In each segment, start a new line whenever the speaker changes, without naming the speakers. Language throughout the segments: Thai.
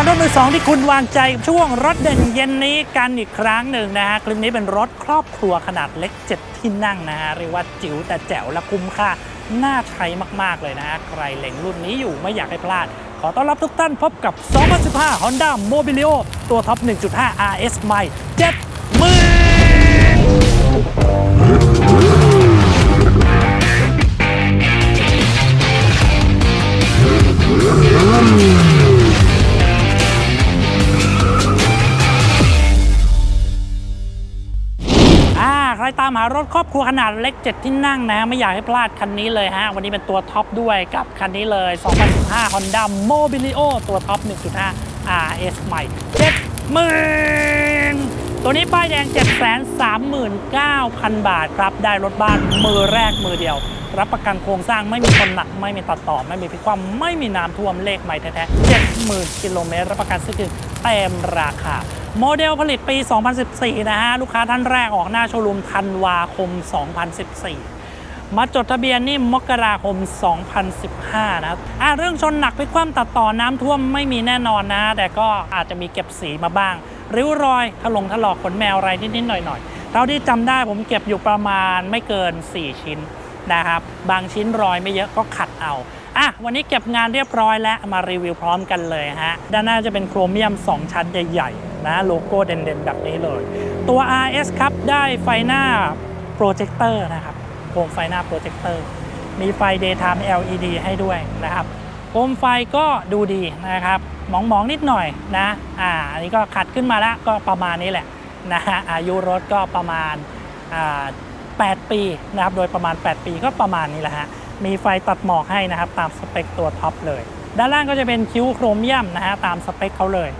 เก้าสีมังกรรถมือสองที่คุณวางใจช่วงรถเด่นเย็นนี้กันอีกครั้งหนึ่งนะฮะคลิปนี้เป็นรถครอบครัวขนาดเล็ก 7 ที่นั่งนะฮะเรียกว่าจิ๋วแต่แจ๋วและคุ้มค่าน่าใช้มาก ๆ เลยนะฮะใครเล็งรุ่นนี้อยู่ไม่อยากให้พลาด ขอต้อนรับทุกท่านพบกับ 2015 Honda Mobilio ตัวท็อป 1.5 RS ใหม่7 อ่าใครตามหารถครอบครัวขนาดเล็ก 7 ที่นั่งนะ ไม่อยากให้พลาดคันนี้เลยฮะ วันนี้เป็นตัวท็อปด้วยกับคันนี้เลย 2015 Honda Mobilio ตัวท็อป 1.5 RS ใหม่7หมื่นตัวนี้ป้ายแดง 739,000 บาทครับ ได้รถบ้านมือแรกมือเดียว รับประกันโครงสร้างไม่มีคนหนัก ไม่มีตัดต่อ ไม่มีพิกคว่ำไม่มีน้ำท่วมเลขใหม่แท้ๆ70,000 กิโลเมตร รับประกันซื้อคืนเต็มราคา โมเดลผลิตปี 2014 นะฮะ ลูกค้าท่านแรกออกหน้าโชว์รูมธันวาคม 2014 มาจดทะเบียนนี่มกราคม 2015 นะครับอะเรื่องชนหนักพลิกคว่ำตัดต่อน้ำท่วมไม่มีแน่นอนนะ แต่ก็อาจจะมีเก็บสีมาบ้าง ริ้วรอยถลงถลอกขนแมวอะไรนิด ๆ หน่อย ๆ เท่าที่จำได้ผมเก็บอยู่ประมาณไม่เกิน 4 ชิ้นนะครับ บางชิ้นรอยไม่เยอะก็ขัดเอา อะวันนี้เก็บงานเรียบร้อยแล้วมารีวิวพร้อมกันเลยฮะ ด้านหน้าจะเป็นโครเมียม 2 ชั้นใหญ่ๆนะโลโก้เด่นๆ แบบนี้เลย ตัว RS ครับได้ไฟหน้าโปรเจคเตอร์นะครับโคมไฟหน้าโปรเจคเตอร์มีไฟ daytime LED ให้ด้วยนะครับโคมไฟก็ดูดีนะครับมองๆนิดหน่อยนะอ่าอันนี้ก็ขัดขึ้นมาแล้วก็ประมาณนี้แหละนะฮะอายุรถก็ประมาณอ่า8ปีนะครับโดยประมาณ 8 ปีก็ประมาณนี้แหละฮะ มีไฟตัดหมอกให้นะครับตามสเปคตัวท็อปเลย ด้านล่างก็จะเป็นคิ้วโครเมียมนะฮะตามสเปคเขาเลย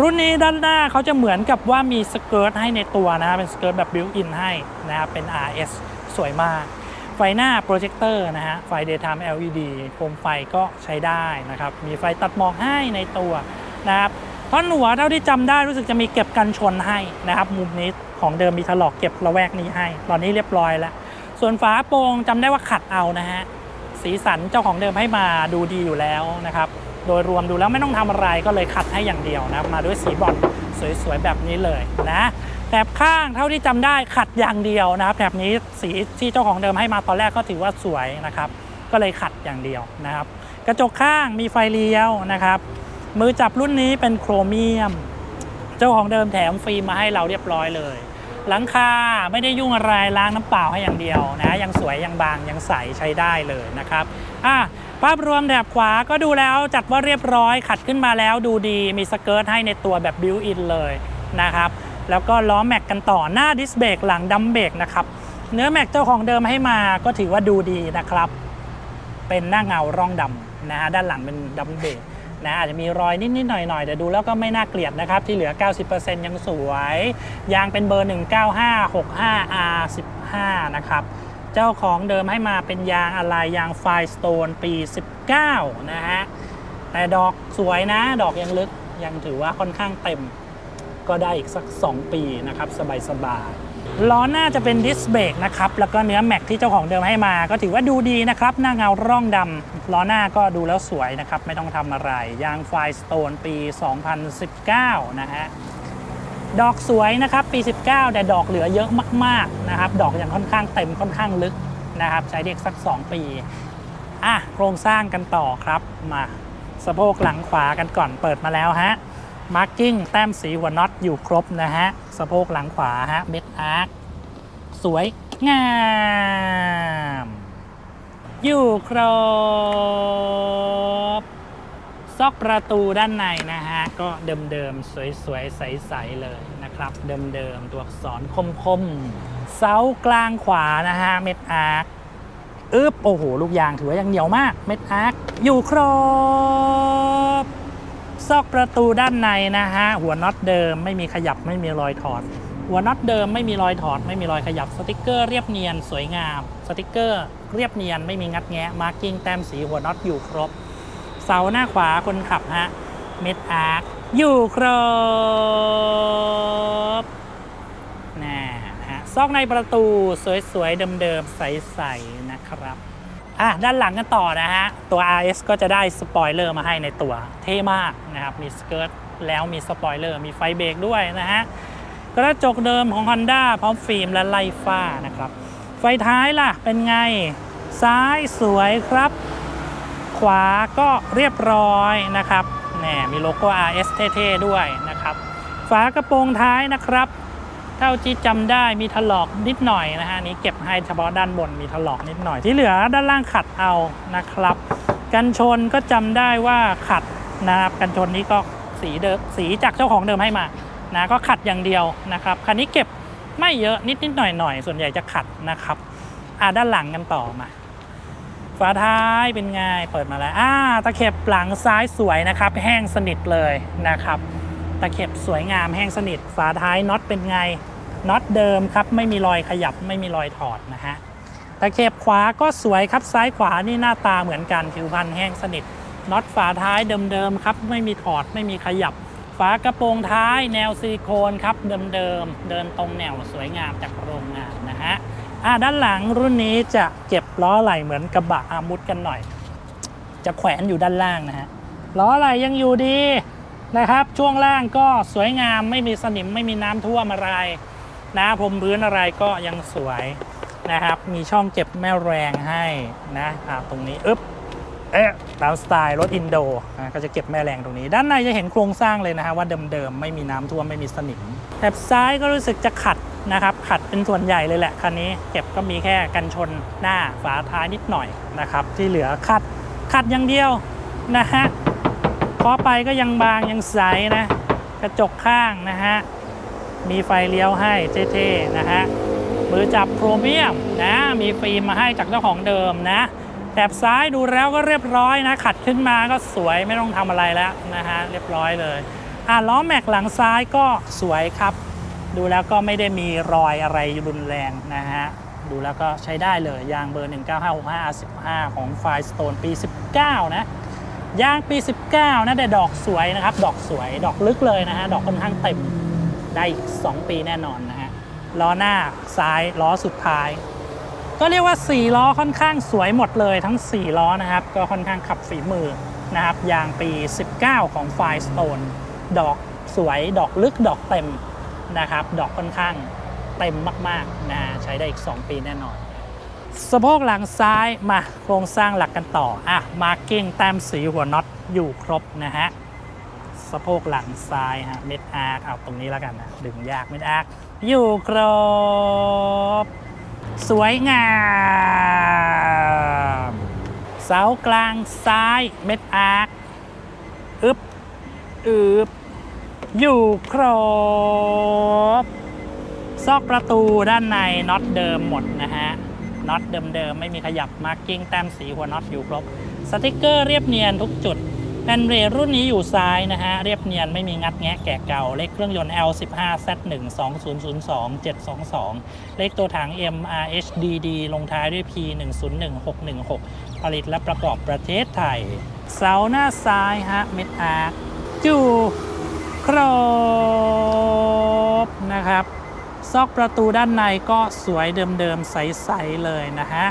รุ่นนี้ด้านหน้าเขาจะเหมือนกับว่ามีสเกิร์ตให้ในตัวนะฮะเป็นสเกิร์ตแบบบิวอินให้นะครับเป็น RS สวยมาก ไฟหน้าโปรเจคเตอร์นะฮะไฟ daytime LED โคมไฟก็ใช้ได้นะครับมีไฟตัดหมอกให้ในตัวนะครับท่อนหัวเท่าที่จำได้รู้สึกจะมีเก็บกันชนให้นะครับ มุมนี้ของเดิมมีถลอกเก็บระแวกนี้ให้ ตอนนี้เรียบร้อยแล้ว ส่วนฝาโปรงจำได้ว่าขัดเอานะฮะ สีสันเจ้าของเดิมให้มาดูดีอยู่แล้วนะครับ โดยรวมดูแล้วไม่ต้องทำอะไรก็เลยขัดให้อย่างเดียวนะมาด้วยสีบอลสวยๆแบบนี้เลยนะแถบข้างเท่าที่จำได้ขัดอย่างเดียวนะครับแถบนี้สีที่เจ้าของเดิมให้มาตอนแรกก็ถือว่าสวยนะครับ ก็เลยขัดอย่างเดียวนะครับ กระจกข้างมีไฟเลี้ยวนะครับ มือจับรุ่นนี้เป็นโครเมียม เจ้าของเดิมแถมฟิล์มมาให้เราเรียบร้อยเลย หลังคาไม่ได้ยุ่งอะไรล้างน้ำเปล่าให้อย่างเดียวนะยังสวยยังบางยังใสใช้ได้เลยนะครับอะภาพรวมแถบขวาก็ดูแล้วจัดว่าเรียบร้อยขัดขึ้นมาแล้วดูดีมีสเกิร์ตให้ในตัวแบบบิวอินเลยนะครับแล้วก็ล้อแม็กกันต่อหน้าดิสเบรกหลังดัมเบรกนะครับเนื้อแม็กเจ้าของเดิมให้มาก็ถือว่าดูดีนะครับ เป็นหน้าเงาร่องดำนะฮะด้านหลังเป็นดัมเบรก นะอาจจะมีรอยนิดๆหน่อยๆแต่ดูแล้วก็ไม่น่าเกลียดนะครับ ที่เหลือ 90%ยังสวย ยางเป็นเบอร์ 19565R15 นะครับ เจ้าของเดิมให้มาเป็นยางอะไรยางไฟสโตนปี 19 นะฮะ แต่ดอกสวยนะ ดอกยังลึกยังถือว่าค่อนข้างเต็ม ก็ได้อีกสัก 2 ปีนะครับ สบายๆ ล้อหน้าจะเป็นดิสเบรกนะครับ แล้วก็เนื้อแม็กที่เจ้าของเดิมให้มา ก็ถือว่าดูดีนะครับ หน้าเงาร่องดำล้อหน้าก็ดูแล้วสวยนะครับ ไม่ต้องทำอะไร ยางไฟสโตนปี 2019 นะฮะ ดอกสวยนะครับ ปี 19 แต่ดอกเหลือเยอะมาก ๆ นะครับ ดอกยังค่อนข้างเต็มค่อนข้างลึกนะครับ ใช้เด็กสัก 2 ปี อะ โครงสร้างกันต่อครับ มา สะโพกหลังขวากันก่อนเปิดมาแล้วฮะ มาร์กิ้งแต้มสีหัวน็อตอยู่ครบนะฮะ สะโพกหลังขวาฮะเม็ดอาร์คสวยงาม อยู่ครบ ซอกประตูด้านในนะฮะ ก็เดิมๆ สวยๆ ใสๆ เลยนะครับ เดิมๆ ตัวอักษรคมๆ เสากลางขวานะฮะ เม็ดอาร์คอึ๊บ โอ้โห ลูกยางถือว่ายังเหนียวมาก เม็ดอาร์คอยู่ครบ ซอกประตูด้านในนะฮะหัวน็อตเดิมไม่มีขยับไม่มีรอยถอด หัวน็อตเดิมไม่มีรอยถอด ไม่มีรอยขยับสติกเกอร์เรียบเนียนสวยงาม สติกเกอร์เรียบเนียนไม่มีงัดแงะมาร์กิ้งแต้มสีหัวน็อตอยู่ครบ เสาหน้าขวาคนขับฮะเม็ดอาร์คอยู่ครบนะฮะซอกในประตูสวยๆเดิมๆใสๆนะครับ อะด้านหลังกันต่อนะฮะ ตัว RS ก็จะได้สปอยเลอร์มาให้ในตัวเท่มากนะครับ มีสเกิร์ตแล้วมีสปอยเลอร์มีไฟเบรกด้วยนะฮะ กระจกเดิมของ Honda พร้อมฟิล์มและไล่ฟ้านะครับ ไฟท้ายล่ะเป็นไงซ้ายสวยครับ ขวาก็เรียบร้อยนะครับแหมมีโลโก้ RS เท่ๆด้วยนะครับ ฝากระโปรงท้ายนะครับ เท่าที่จำได้มีถลอกนิดหน่อยนะฮะนี้เก็บให้เฉพาะด้านบนมีถลอกนิดหน่อยที่เหลือด้านล่างขัดเอานะครับ กันชนก็จำได้ว่าขัดนะครับกันชนนี้ก็สีเดิมสีจากเจ้าของเดิมให้มานะก็ขัดอย่างเดียวนะครับคันนี้เก็บไม่เยอะนิดนิดหน่อยหน่อยส่วนใหญ่จะขัดนะครับอ่าด้านหลังกันต่อมาฝาท้ายเป็นไงเปิดมาแล้วอ่าตะเข็บหลังซ้ายสวยนะครับ แห้งสนิทเลยนะครับ ตะเข็บสวยงามแห้งสนิท ฝาท้ายน็อตเป็นไง น็อตเดิมครับไม่มีรอยขยับไม่มีรอยถอดนะฮะตะเข็บขวาก็สวยครับซ้ายขวานี่หน้าตาเหมือนกันผิวพรรณแห้งสนิทน็อตฝาท้ายเดิมๆครับไม่มีถอดไม่มีขยับฝากระโปรงท้ายแนวซิลิโคนครับเดิมๆเดินตรงแนวสวยงามจากโรงงานนะฮะอ่าด้านหลังรุ่นนี้จะเก็บล้อไหล่เหมือนกระบะอามุดกันหน่อย จะแขวนอยู่ด้านล่างนะฮะล้อไหล่ยังอยู่ดีนะครับ ช่วงล่างก็สวยงามไม่มีสนิมไม่มีน้ำท่วมอะไร นะพรมพื้นอะไรก็ยังสวยนะครับ มีช่องเก็บแม่แรงให้นะอ่าตรงนี้อึ๊บเอ๊ะตามสไตล์รถอินโดนะก็จะเก็บแม่แรงตรงนี้ ด้านในจะเห็นโครงสร้างเลยนะฮะว่าเดิมๆ ไม่มีน้ำท่วมไม่มีสนิมแถบซ้ายก็รู้สึกจะขัดนะครับ ขัดเป็นส่วนใหญ่เลยแหละคันนี้ เก็บก็มีแค่กันชนหน้าฝาท้ายนิดหน่อยนะครับ ที่เหลือขัดขัดอย่างเดียวนะฮะเคาะไปก็ยังบางยังใสนะ กระจกข้างนะฮะ มีไฟเลี้ยวให้เท่ๆนะฮะมือจับโครเมียมนะมีฟิล์มมาให้จากเจ้าของเดิมนะแถบซ้ายดูแล้วก็เรียบร้อยนะ ขัดขึ้นมาก็สวยไม่ต้องทำอะไรแล้วนะฮะเรียบร้อยเลยอะล้อแม็กหลังซ้ายก็สวยครับ ดูแล้วก็ไม่ได้มีรอยอะไรรุนแรงนะฮะดูแล้วก็ใช้ได้เลยยางเบอร์ 19565 15 ของ Firestone ปี 19 นะยางปี 19 นะแต่ดอกสวยนะครับ ดอกสวยดอกลึกเลยนะฮะดอกค่อนข้างเต็ม ได้อีก 2 ปีแน่นอนนะฮะล้อหน้าซ้ายล้อสุดท้าย ก็เรียกว่า 4 ล้อค่อนข้างสวยหมดเลยทั้ง 4 ล้อนะครับ ก็ค่อนข้างขับฝีมือนะครับยางปี 19 ของ Firestone ดอกสวยดอกลึกดอกเต็มนะครับ ดอกค่อนข้างเต็มมากๆนะใช้ได้อีก 2 ปีแน่นอน สะโพกหลังซ้ายมาโครงสร้างหลักกันต่ออะมาร์กิ้งแต้มสีหัวน็อตอยู่ครบนะฮะ สะโพกหลังซ้ายฮะเม็ดอาร์คเอาตรงนี้แล้วกันนะดึงยากเม็ดอาร์คอยู่ครบ สวยงามเสากลางซ้ายเม็ดอาร์คอึบอึบอยู่ครบ ซอกประตูด้านในน็อตเดิมหมดนะฮะน็อตเดิมๆไม่มีขยับมาร์กิ้งแต้มสีหัวน็อตอยู่ครบ สติกเกอร์เรียบเนียนทุกจุด แผ่นเรรุ่นนี้อยู่ซ้ายนะฮะ เรียบเนียนไม่มีงัดแงะแกะเก่า เลขเครื่องยนต์ L15Z1 2002 722 เลขตัวถัง MRHDD ลงท้ายด้วย P111616 ผลิตและประกอบประเทศไทย เสาหน้าซ้ายฮะ เม็ดอาร์อยู่ครบนะครับ ซอกประตูด้านในก็สวยเดิมๆ ใส ๆ เลยนะฮะ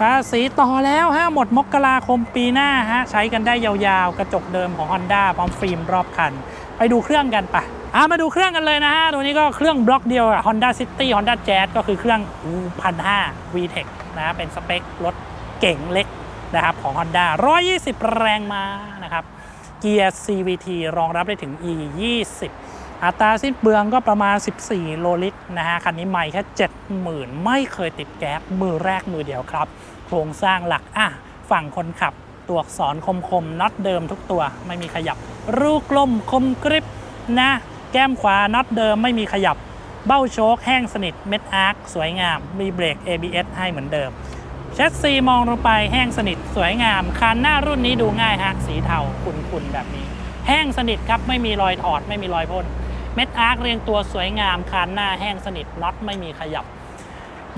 ภาษีต่อแล้วฮะหมดมกราคมปีหน้าฮะใช้กันได้ยาวๆ กระจกเดิมของ Honda พร้อมฟิล์มรอบคัน ไปดูเครื่องกันปะอะมาดูเครื่องกันเลยนะฮะ ตัวนี้ก็เครื่องบล็อกเดียวกับ Honda City Honda Jazz ก็คือเครื่องพันห้า VTEC นะฮะเป็นสเปครถเก่งเล็กนะครับของ Honda 120 แรงม้านะครับ เกียร์ CVT รองรับได้ถึง E 20 อัตราสิ้นเปลืองก็ประมาณ 14 โลลิตรนะฮะ คันนี้ไม่แค่ 70,000 ไม่เคยติดแก๊สมือแรกมือเดียวครับ โครงสร้างหลักอะฝั่งคนขับตัวอักษรคมๆน็อตเดิมทุกตัว ไม่มีขยับ รูกลมคมกริบนะ แก้มขวาน็อตเดิมไม่มีขยับ เบ้าโชคแห้งสนิทเม็ดอาร์คสวยงาม มีเบรก ABS ให้เหมือนเดิมแชสซีมองลงไปแห้งสนิทสวยงามคันหน้ารุ่นนี้ดูง่ายฮะสีเทาคุนๆแบบนี้ แห้งสนิทครับไม่มีรอยถอดไม่มีรอยพ่น เม็ดอาร์คเรียงตัวสวยงามคันหน้าแห้งสนิทน็อตไม่มีขยับ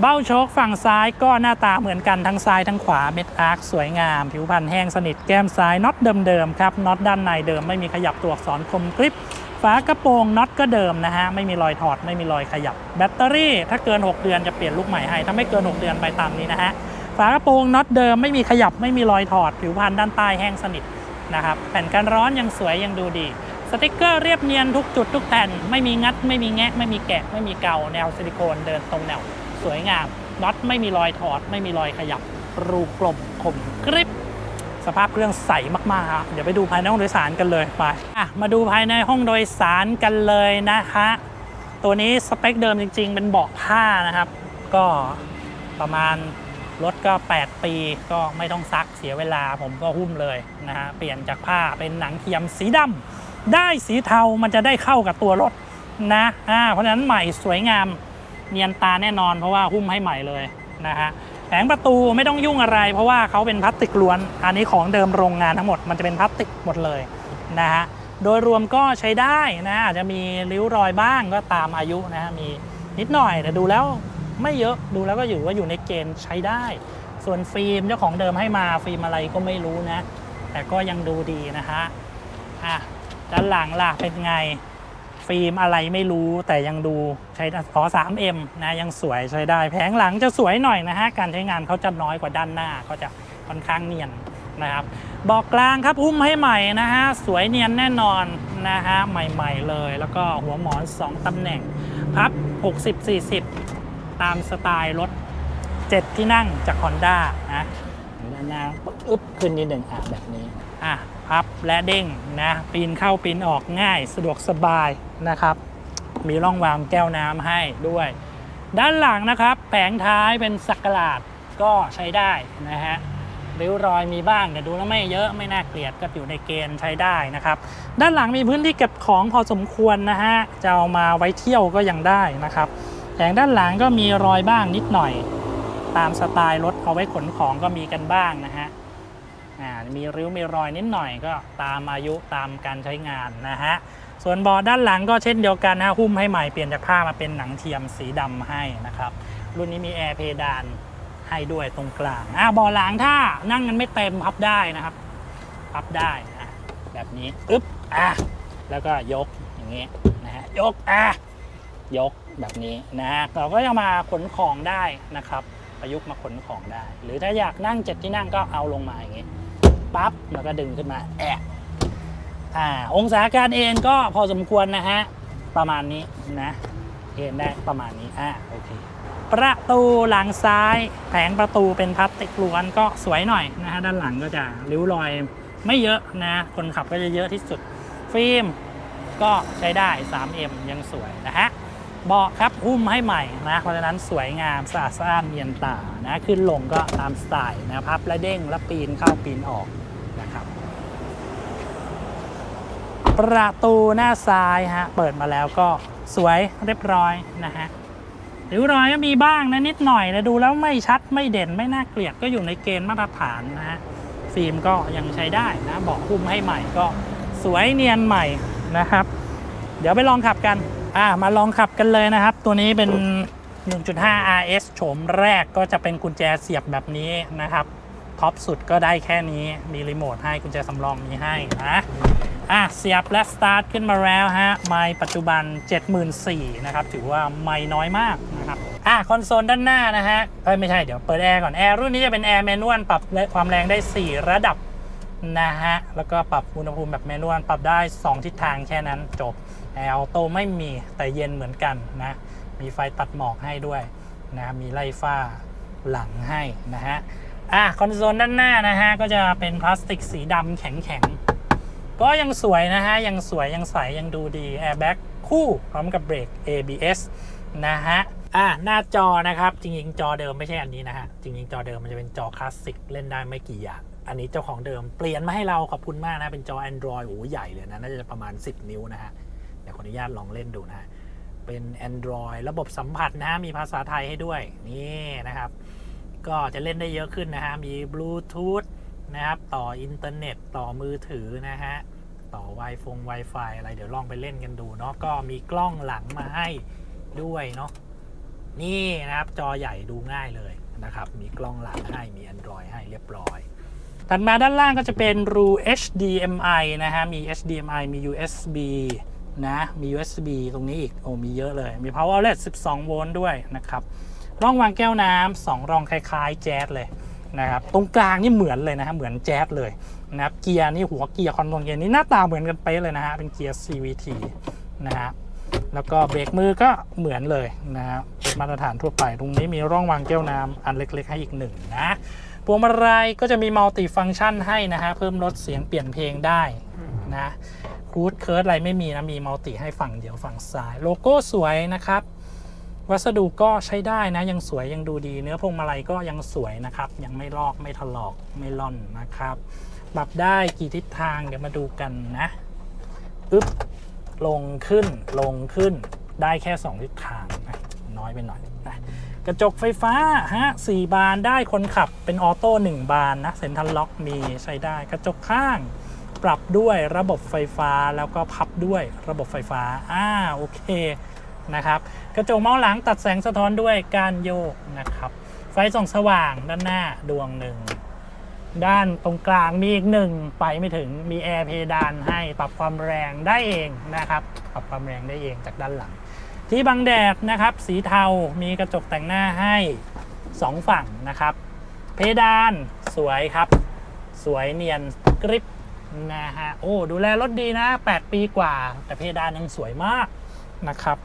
เบ้าโชคฝั่งซ้ายก็หน้าตาเหมือนกันทั้งซ้ายทั้งขวาเม็ดอาร์คสวยงาม ผิวพรรณแห้งสนิทแก้มซ้ายน็อตเดิมๆครับน็อตด้านในเดิมไม่มีขยับตัวอักษรคมกริบฝากระโปรงน็อตก็เดิมนะฮะ ไม่มีรอยถอดไม่มีรอยขยับ แบตเตอรี่ถ้าเกิน 6 เดือนจะเปลี่ยนลูกใหม่ให้ ถ้าไม่เกิน 6 เดือนไปตามนี้นะฮะฝฝากระโปรงน็อตเดิมไม่มีขยับไม่มีรอยถอด ผิวพรรณด้านใต้แห้งสนิทนะครับ แผ่นกันร้อนยังสวยยังดูดี สติกเกอร์เรียบเนียนทุกจุดทุกแผ่น ไม่มีงัด ไม่มีแงะ ไม่มีแกะ ไม่มีเกาแนวซิลิโคนเดินตรงแนว สวยงามน็อตไม่มีรอยถอด ไม่มีรอยขยับ รูกลมคมกริบสภาพเครื่องใสมากๆครับเดี๋ยวไปดูภายในห้องโดยสารกันเลยไปอะมาดูภายในห้องโดยสารกันเลยนะคะตัวนี้สเปคเดิมจริง ๆ เป็นเบาะผ้านะครับ ก็ประมาณรถก็ 8 ปีก็ไม่ต้องซักเสียเวลาผมก็หุ้มเลยนะฮะเปลี่ยนจากผ้าเป็นหนังเทียมสีดำ ได้สีเทามันจะได้เข้ากับตัวรถนะอ่าเพราะฉะนั้นใหม่สวยงามเนียนตาแน่นอนเพราะว่าหุ้มให้ใหม่เลยนะฮะแผงประตูไม่ต้องยุ่งอะไร เพราะว่าเขาเป็นพลาสติกล้วน อันนี้ของเดิมโรงงานทั้งหมดมันจะเป็นพลาสติกหมดเลยนะฮะโดยรวมก็ใช้ได้นะอาจจะมีริ้วรอยบ้างก็ตามอายุนะฮะมีนิดหน่อยแต่ดูแล้วไม่เยอะดูแล้วก็อยู่ว่าอยู่ในเกณฑ์ใช้ได้ ส่วนฟิล์มเจ้าของเดิมให้มาฟิล์มอะไรก็ไม่รู้นะ แต่ก็ยังดูดีนะฮะอะ ด้านหลังล่ะเป็นไง ฟิล์มอะไรไม่รู้แต่ยังดูใช้ขอ 3M นะยังสวยใช้ได้ แผงหลังจะสวยหน่อยนะฮะ การใช้งานเขาจะน้อยกว่าด้านหน้าก็จะค่อนข้างเนียนนะครับบอกกลางครับอุ้มให้ใหม่นะฮะ สวยเนียนแน่นอนนะฮะ ใหม่ๆเลย แล้วก็หัวหมอน 2 ตำแหน่ง พับ 60-40 ตามสไตล์รถ 7 ที่นั่งจาก Honda นะด้านหน้าอึ๊บขึ้นนิดหนึ่งอะแบบนี้อะ พับและเด้งนะปีนเข้าปีนออกง่ายสะดวกสบายนะครับ มีร่องวางแก้วน้ำให้ด้วย ด้านหลังนะครับแผงท้ายเป็นสักหลาดก็ใช้ได้นะฮะริ้วรอยมีบ้างแต่ดูแล้วไม่เยอะไม่น่าเกลียดก็อยู่ในเกณฑ์ใช้ได้นะครับ ด้านหลังมีพื้นที่เก็บของพอสมควรนะฮะจะเอามาไว้เที่ยวก็ยังได้นะครับแผงด้านหลังก็มีรอยบ้างนิดหน่อย ตามสไตล์รถเอาไว้ขนของก็มีกันบ้างนะฮะ มีริ้วมีรอยนิดหน่อยก็ตามอายุตามการใช้งานนะฮะ ส่วนเบาะด้านหลังก็เช่นเดียวกันนะหุ้มให้ใหม่เปลี่ยนจากผ้ามาเป็นหนังเทียมสีดำให้นะครับ รุ่นนี้มีแอร์เพดานให้ด้วยตรงกลางอ่าเบาะหลังถ้านั่งกันไม่เต็มพับได้นะครับ พับได้อะแบบนี้อึ๊บอะแล้วก็ยกอย่างนี้ยนะฮะยกอะยกแบบนี้นะฮะเราก็จะมาขนของได้นะครับ ประยุกต์มาขนของได้ หรือถ้าอยากนั่งเจ็ดที่นั่งก็เอาลงมาอย่างนี้ ปั๊บแล้วก็ดึงขึ้นมาแอะอ่าองศาการเอ็นก็พอสมควรนะฮะ ประมาณนี้นะเอ็นได้ประมาณนี้อ่าโอเคประตูหลังซ้ายแผงประตูเป็นพลาสติกล้วนก็สวยหน่อยนะฮะด้านหลังก็จะริ้วรอยไม่เยอะนะคนขับก็จะเยอะที่สุด ฟิล์มก็ใช้ได้ 3M ยังสวยนะฮะ เบาะครับหุ้มให้ใหม่นะเพราะฉะนั้นสวยงามสะอาดสะอานเนียนตานะขึ้นลงก็ตามสไตล์นะพับ และเด้งและปีนเข้าปีนออกนะครับ ประตูหน้าซ้ายฮะเปิดมาแล้วก็สวยเรียบร้อยนะฮะริ้วรอยก็มีบ้างนะนิดหน่อยนะดูแล้วไม่ชัดไม่เด่นไม่น่าเกลียดก็อยู่ในเกณฑ์มาตรฐานนะฮะฟิล์มก็ยังใช้ได้นะเบาะหุ้มให้ใหม่ก็สวยเนียนใหม่นะครับ เดี๋ยวไปลองขับกัน อ่ามาลองขับกันเลยนะครับ ตัวนี้เป็น 1.5 RS โฉมแรกก็จะเป็นกุญแจเสียบแบบนี้นะครับ ท็อปสุดก็ได้แค่นี้ มีรีโมทให้กุญแจสำรองมีให้นะอะเสียบและสตาร์ทขึ้นมาแล้วฮะ ไมปัจจุบัน 74,000นะครับ ถือว่าไม่น้อยมากนะครับอะคอนโซลด้านหน้านะฮะเอ้ยไม่ใช่เดี๋ยวเปิดแอร์ก่อน แอร์รุ่นนี้จะเป็นแอร์แมนวลปรับความแรงได้ 4 ระดับนะฮะ แล้วก็ปรับอุณหภูมิแบบแมนวลปรับได้ 2 ทิศทางแค่นั้นจบ แอร์ออโต้ไม่มีแต่เย็นเหมือนกันนะ มีไฟตัดหมอกให้ด้วยนะมีไล่ฝ้าหลังให้นะฮะอะคอนโซลด้านหน้านะฮะก็จะเป็นพลาสติกสีดำแข็งๆ ก็ยังสวยนะฮะ ยังสวยยังใสยังดูดีแอร์แบ็กคู่พร้อมกับเบรก ABS นะฮะอะหน้าจอนะครับ จริงๆ จอเดิมไม่ใช่อันนี้นะฮะ จริงๆ จอเดิมมันจะเป็นจอคลาสสิกเล่นได้ไม่กี่อย่าง อันนี้เจ้าของเดิมเปลี่ยนมาให้เราขอบคุณมากนะ เป็นจอ Android โอ้ใหญ่เลยนะ น่าจะประมาณ 10 นิ้วนะฮะ ออนุญาตลองเล่นดูนะ เป็น Android ระบบสัมผัสนะฮะมีภาษาไทยให้ด้วย นี่นะครับ ก็จะเล่นได้เยอะขึ้นนะฮะ มีบลูทูธนะครับ ต่ออินเทอร์เน็ต ต่อมือถือนะฮะ ต่อ Wi-Fi Wi-Fi อะไร เดี๋ยวลองไปเล่นกันดูเนาะ ก็มีกล้องหลังมาให้ด้วยเนาะ นี่นะครับ จอใหญ่ดูง่ายเลยนะครับ มีกล้องหลังให้ มี Android ให้เรียบร้อยถัดมาด้านล่างก็จะเป็นรู HDMI นะฮะ มี HDMI มี USB นะมี USB ตรงนี้อีกโอ้มีเยอะเลย มี Power Outlet 12 โวลต์ด้วยนะครับร่องวางแก้วน้ำสองร่องคล้ายๆ แจ๊สเลยนะครับตรงกลางนี่เหมือนเลยนะฮะเหมือนแจ๊สเลยนะครับเกียร์นี่หัวเกียร์คอนโทรลเกียร์นี่หน้าตาเหมือนกันเป๊ะเลยนะฮะเป็นเกียร์ CVT นะฮะแล้วก็เบรกมือก็เหมือนเลยนะฮะเป็นมาตรฐานทั่วไป ตรงนี้มีร่องวางแก้วน้ำอันเล็ก ๆ ให้อีกหนึ่งนะพวงมาลัยก็จะมีมัลติฟังก์ชันให้นะฮะเพิ่มลดเสียงเปลี่ยนเพลงได้นะ รูดเคิร์ดอะไรไม่มีนะ มีมัลติให้ฝั่งเดียวฝั่งซ้าย โลโก้สวยนะครับ วัสดุก็ใช้ได้นะ ยังสวยยังดูดี เนื้อพวงมาลัยก็ยังสวยนะครับ ยังไม่ลอกไม่ถลอกไม่ล่อนนะครับ ปรับได้กี่ทิศทางเดี๋ยวมาดูกันนะอึ๊บลงขึ้นลงขึ้นได้แค่ 2 ทิศทางนะน้อยไปหน่อยนะกระจกไฟฟ้าฮะสี่บานได้คนขับเป็นออโต้1บานนะเซ็นทรัลล็อกมีใช้ได้กระจกข้าง ปรับด้วยระบบไฟฟ้าแล้วก็พับด้วยระบบไฟฟ้าอ่าโอเคนะครับกระจกมองหลังตัดแสงสะท้อนด้วยการโยกนะครับไฟส่องสว่างด้านหน้าดวงหนึ่งด้านตรงกลางมีอีกหนึ่งไปไม่ถึงมีแอร์เพดานให้ปรับความแรงได้เองนะครับปรับความแรงได้เองจากด้านหลัง ที่บังแดดนะครับ สีเทา มีกระจกแต่งหน้าให้ 2 ฝั่งนะครับ เพดานสวยครับ สวยเนียนกริบ นะฮะ โอ้ ดูแลรถดีนะ 8 ปีกว่า แต่เพดานยังสวยมากนะครับ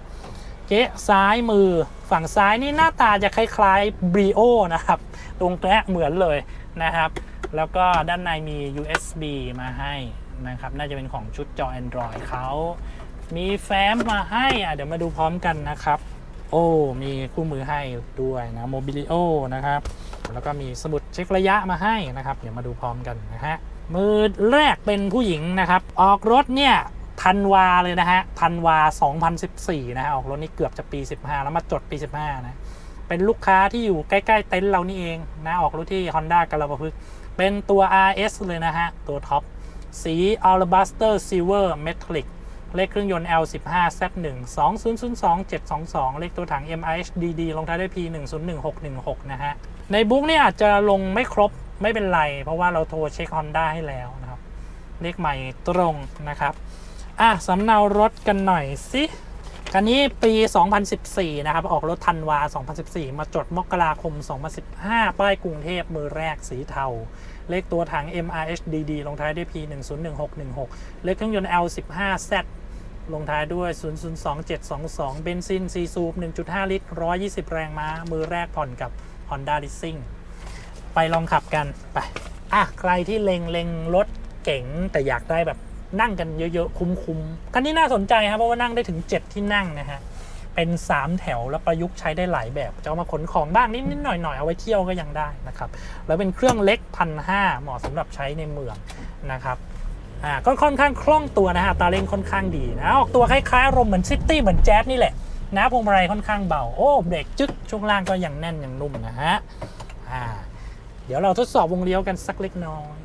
เก๊ะซ้ายมือฝั่งซ้ายนี่หน้าตาจะคล้ายๆบริโอนะครับ ตรงแกะเหมือนเลยนะครับ แล้วก็ด้านในมี USB มาให้นะครับ น่าจะเป็นของชุดจอ Android เขามีแฟ้มมาให้อะเดี๋ยวมาดูพร้อมกันนะครับ โอ้ มีคู่มือให้ด้วยนะโมบิลิโอนะครับ แล้วก็มีสมุดเช็คระยะมาให้นะครับ เดี๋ยวมาดูพร้อมกันนะฮะ มือแรกเป็นผู้หญิงนะครับ ออกรถเนี่ยธันวาเลยนะฮะธันวา 2014 นะฮะออกรถนี่เกือบจะปี 15 แล้วมาจดปี 15 นะ เป็นลูกค้าที่อยู่ใกล้ๆเต็นท์เรานี่เองนะออกรถที่ Honda กระบะพึกเป็นตัว RS เลยนะฮะ ตัวท็อป สี Alabaster Silver Metallic เลขเครื่องยนต์ L15 Z1 2002 722 เลขตัวถัง MIHDD ลงท้ายด้วย P 101616 นะฮะ ในบุ๊กเนี่ยอาจจะลงไม่ครบ ไม่เป็นไร เพราะว่าเราโทรเช็ค Honda ให้แล้วนะครับ เลขใหม่ตรงนะครับ อะสำเนารถกันหน่อยสิคันนี้ปี 2014 นะครับ ออกรถธันวา 2014 มาจดมกราคม 2015 ป้ายกรุงเทพมือแรกสีเทา เลขตัวถัง MRHDD ลงท้ายด้วย P 101616 เลขเครื่องยนต์ L15Z ลงท้ายด้วย 002722 เบนซิน4สูบ 1.5 ลิตร 120 แรงม้า มือแรกผ่อนกับ Honda Leasing ไปลองขับกันไปอะใครที่เล็งเล็งรถเก๋งแต่อยากได้แบบนั่งกันเยอะๆ คุ้มๆคันนี้น่าสนใจครับเพราะว่านั่งได้ถึง 7 ที่นั่งนะฮะเป็น 3 แถวแล้วประยุกต์ใช้ได้หลายแบบจะเอามาขนของบ้างนิดๆหน่อยๆ เอาไว้เที่ยวก็ยังได้นะครับ แล้วเป็นเครื่องเล็กพันห้าเหมาะสำหรับใช้ในเมืองนะครับอ่าก็ค่อนข้างคล่องตัวนะฮะตาเร่งค่อนข้างดีนะออกตัวคล้ายๆอารมณ์เหมือนซิตี้เหมือนแจ๊สนี่แหละนะพวงมาลัยค่อนข้างเบาโอ้เบรกจึ๊กช่วงล่างก็ยังแน่นยังนุ่มนะฮะอ่า เดี๋ยวเราทดสอบวงเลี้ยวกันสักเล็กน้อย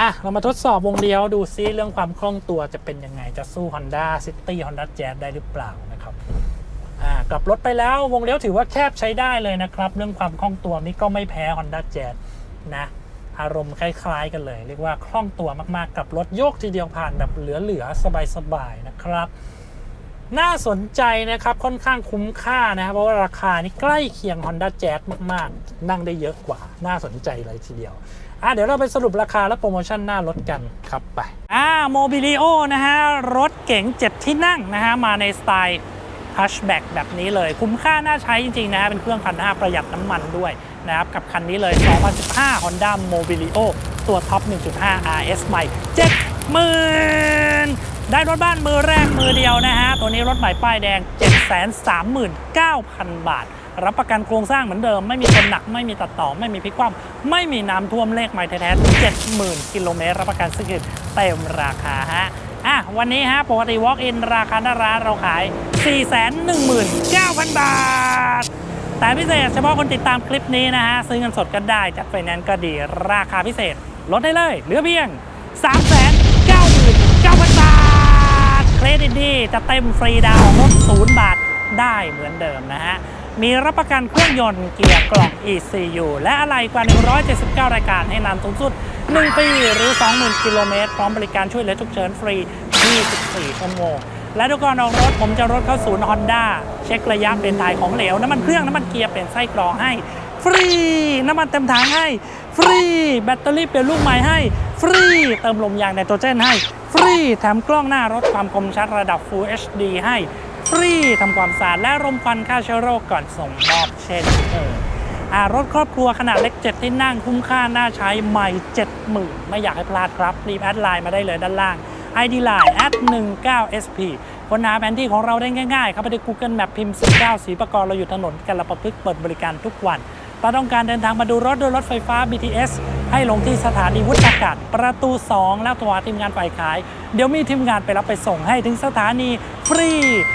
อะ เรามาทดสอบวงเลี้ยวดูซิเรื่องความคล่องตัวจะเป็นยังไง จะสู้ Honda City Honda Jazz ได้หรือเปล่านะครับ อ่ากลับรถไปแล้ววงเลี้ยวถือว่าแคบใช้ได้เลยนะครับ เรื่องความคล่องตัวนี้ก็ไม่แพ้ Honda Jazz นะ อารมณ์คล้ายๆกันเลย เรียกว่าคล่องตัวมากๆ กับรถโยกทีเดียวผ่านแบบเหลือๆ สบายๆ นะครับ น่าสนใจนะครับค่อนข้างคุ้มค่านะครับเพราะว่าราคานี่ใกล้เคียง Honda Jazz มาก ๆ นั่งได้เยอะกว่า น่าสนใจเลยทีเดียวอะเดี๋ยวเราไปสรุปราคาและโปรโมชั่นหน้ารถกันครับไปอ่าโมบิลิโอนะฮะ รถเก๋ง7 ที่นั่งนะฮะ มาในสไตล์ฮัชแบ็กแบบนี้เลย คุ้มค่าน่าใช้จริง ๆ นะฮะ เป็นเครื่องพันห้าประหยัดน้ำมันด้วยนะครับ กับคันนี้เลย 2015 Honda Mobilio ตัวท็อป 1.5 RS ใหม่ 70,000ได้รถบ้านมือแรกมือเดียวนะฮะ ตัวนี้รถใหม่ป้ายแดง 739,000 บาท รับประกันโครงสร้างเหมือนเดิม ไม่มีชนหนัก ไม่มีตัดต่อ ไม่มีพลิกคว่ำไม่มีน้ำท่วมเลขไม้แท้ๆ70,000 กิโลเมตร รับประกันซื้อคืนเต็มราคาฮะอะวันนี้ฮะ ปกติ Walk in ราคาหน้าร้านเราขาย 419,000 บาท แต่พิเศษเฉพาะคนติดตามคลิปนี้นะฮะ ซื้อเงินสดก็ได้จัดไฟแนนซ์ก็ดีราคาพิเศษลดได้เลย เหลือเพียง399,000บาทเค รดิตดีจะเต็มฟรีดาวน์รถศูนย์บาทได้เหมือนเดิมนะฮะ มีรับประกันเครื่องยนต์เกียร์กล่อง ECU และอะไรกว่า 179 รายการให้นานสูงสุด 1 ปีหรือ 20,000 กิโลเมตร พร้อมบริการช่วยเหลือฉุกเฉินฟรี 24 ชั่วโมง และทุกก่อนออกรถผมจะรถเข้าศูนย์ฮอนด้าเช็คระยะเปลี่ยนถ่ายของเหลว น้ำมันเครื่อง น้ำมันเกียร์เปลี่ยนไส้กรองให้ ฟรี น้ำมันเต็มถังให้ ฟรี แบตเตอรี่เปลี่ยนลูกใหม่ให้ ฟรี เติมลมยางไนโตรเจนให้ ฟรีแถมกล้องหน้ารถความคมชัดระดับ Full HD ให้ฟรีทำความสะอาดและรมควันฆ่าเชื้อโรคก่อนส่งมอบเช่นเคยอ่ารถครอบครัวขนาดเล็ก 7 ที่นั่งคุ้มค่าน่าใช้ใหม่ 70,000 ไม่อยากให้พลาดครับ รีบแอดไลน์มาได้เลยด้านล่าง ID Line แอด19 SP ค้นหาแผนที่ของเราได้ง่ายๆ เข้าไปใน Google Map พิมพ์19สีประกรณ์เราอยู่ถนนกันละประพฤกษ์เปิดบริการทุกวันถ้าต้องการเดินทางมาดูรถโดยรถไฟฟ้า BTS ให้ลงที่สถานีวุฒากาศประตู 2 แล้วโทรหาทีมงานฝ่ายขาย เดี๋ยวมีทีมงานไปรับไปส่งให้ถึงสถานีฟรี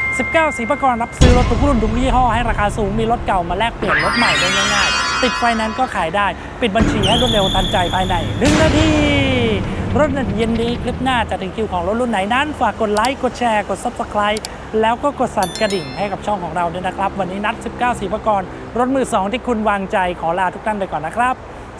19สีประกรรับซื้อรถทุกรุ่นทุกยี่ห้อให้ราคาสูงมีรถเก่ามาแลกเปลี่ยนรถใหม่ได้ง่ายๆ ติดไฟแนนซ์ก็ขายได้ ปิดบัญชีให้รวดเร็วทันใจภายใน1นาทีรถเย็นนี้คลิปหน้าจะถึงคิวของรถรุ่นไหนนั้น ฝากกดไลค์ กดแชร์ กด Subscribe แล้วก็กดสั่นกระดิ่งให้กับช่องของเราด้วยนะครับ วันนี้นัด 19สีประกรรถมือ 2 ที่คุณวางใจขอลาทุกท่านไปก่อนนะครับ